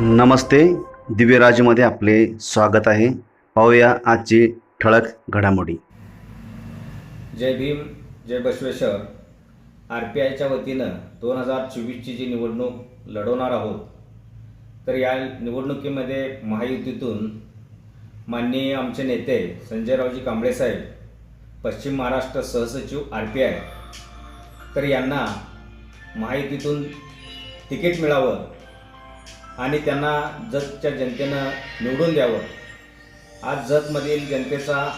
नमस्ते. दिव्यराजमध्ये आपले स्वागत आहे. पाहूया आजची ठळक घडामोडी. जय भीम जय बसवेश्वर. आर पी आयच्या वतीनं दोन हजार चोवीसची जी निवडणूक लढवणार आहोत तर या निवडणुकीमध्ये महायुतीतून माननीय आमचे नेते संजयरावजी कांबळे साहेब पश्चिम महाराष्ट्र सहसचिव आर पी आय. तर यांना महायुतीतून तिकीट मिळावं आणि त्यांना जतच्या जनतेनं निवडून द्यावं. आज जतमधील जनतेचा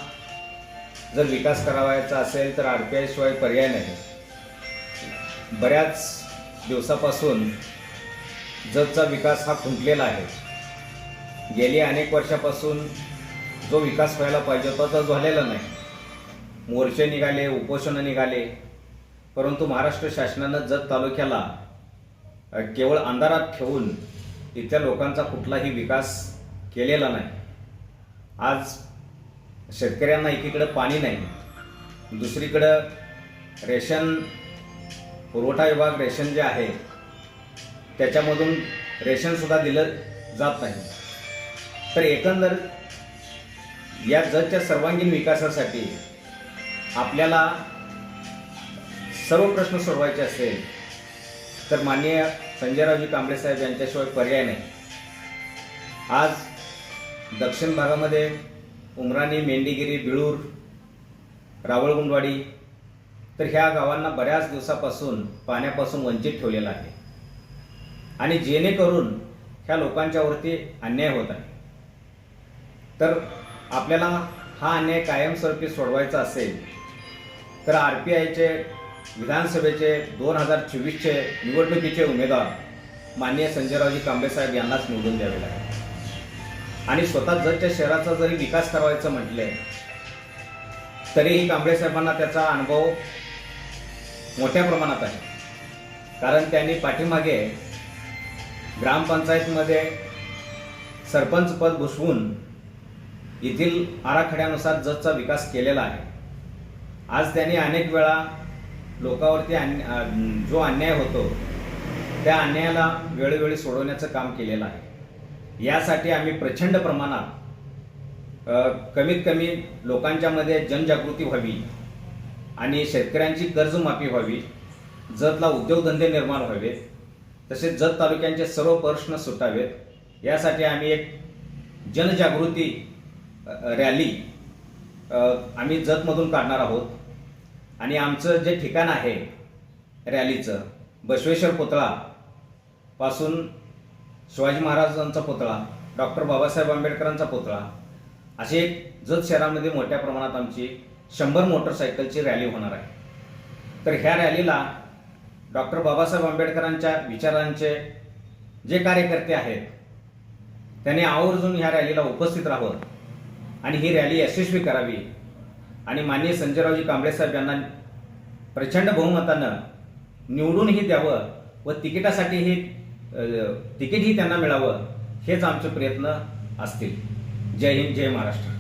जर विकास करावायचा असेल तर आर पी आयशिवाय पर्याय नाही. बऱ्याच दिवसापासून जतचा विकास हा खुंटलेला आहे. गेली अनेक वर्षापासून जो विकास व्हायला पाहिजे होता तो झालेला नाही. मोर्चे निघाले उपोषणं निघाले. परंतु महाराष्ट्र शासनानं जत तालुक्याला केवळ अंधारात ठेवून इथल्या लोकांचा कुठलाही विकास केलेला नाही. आज शेतकऱ्यांना एकीकडं पाणी नाही दुसरीकडं रेशन पुरवठा विभाग रेशन जे आहे त्याच्यामधून रेशनसुद्धा दिलं जात नाही. तर एकंदर या जगच्या सर्वांगीण विकासासाठी आपल्याला सर्व प्रश्न सोडवायचे असेल तर माननीय संजयरावजी कांबळे साहेब यांच्याशिवाय पर्याय नाही. आज दक्षिण भागामध्ये उमराणी मेंढीगिरी बिळूर रावळगुंडवाडी तर ह्या गावांना बऱ्याच दिवसापासून पाण्यापासून वंचित ठेवलेलं आहे. आणि जेणेकरून ह्या लोकांच्यावरती अन्याय होत आहे. तर आपल्याला हा अन्याय कायमस्वरूपी सोडवायचा असेल तर आर पी आयचे विधानसभेचे दोन हजार चोवीसचे निवडणुकीचे उमेदवार माननीय संजयरावजी कांबेसाहेब यांनाच निवडून द्यावे लागेल. आणि स्वतः जरच्या शहराचा जरी विकास करावायचं म्हटले तरीही कांबळेसाहेबांना त्याचा अनुभव मोठ्या प्रमाणात आहे. कारण त्यांनी पाठीमागे ग्रामपंचायतमध्ये सरपंच पद घुसवून येथील आराखड्यानुसार जतचा विकास केलेला आहे. आज त्यांनी अनेक वेळा लोकांवरती अन्य जो अन्याय होतो त्या अन्यायाला वेळोवेळी सोडवण्याचं काम केलेलं आहे. यासाठी आम्ही प्रचंड प्रमाणात कमीत कमी लोकांच्यामध्ये जनजागृती व्हावी आणि शेतकऱ्यांची कर्जमाफी व्हावी जतला उद्योगधंदे निर्माण व्हावेत तसेच जत तालुक्यांचे सर्व प्रश्न सुटावेत. यासाठी आम्ही एक जनजागृती रॅली आम्ही जतमधून काढणार आहोत. आणि आमचं जे ठिकाण आहे रॅलीचं बसवेश्वर पुतळा पासून शिवाजी महाराजांचा पुतळा डॉक्टर बाबासाहेब आंबेडकरांचा पुतळा अशी एक जत शहरामध्ये मोठ्या प्रमाणात आमची शंभर मोटरसायकलची रॅली होणार आहे. तर ह्या रॅलीला डॉक्टर बाबासाहेब आंबेडकरांच्या विचारांचे जे कार्यकर्ते आहेत त्यांनी आवर्जून ह्या रॅलीला उपस्थित राहावं आणि ही रॅली यशस्वी करावी. आणि माननीय संजयरावजी कांबळे साहेब यांना प्रचंड बहुमतानं निवडूनही द्यावं व तिकिटासाठी हे तिकीटही त्यांना मिळावं हेच आमचे प्रयत्न असतील. जय हिंद जय महाराष्ट्र.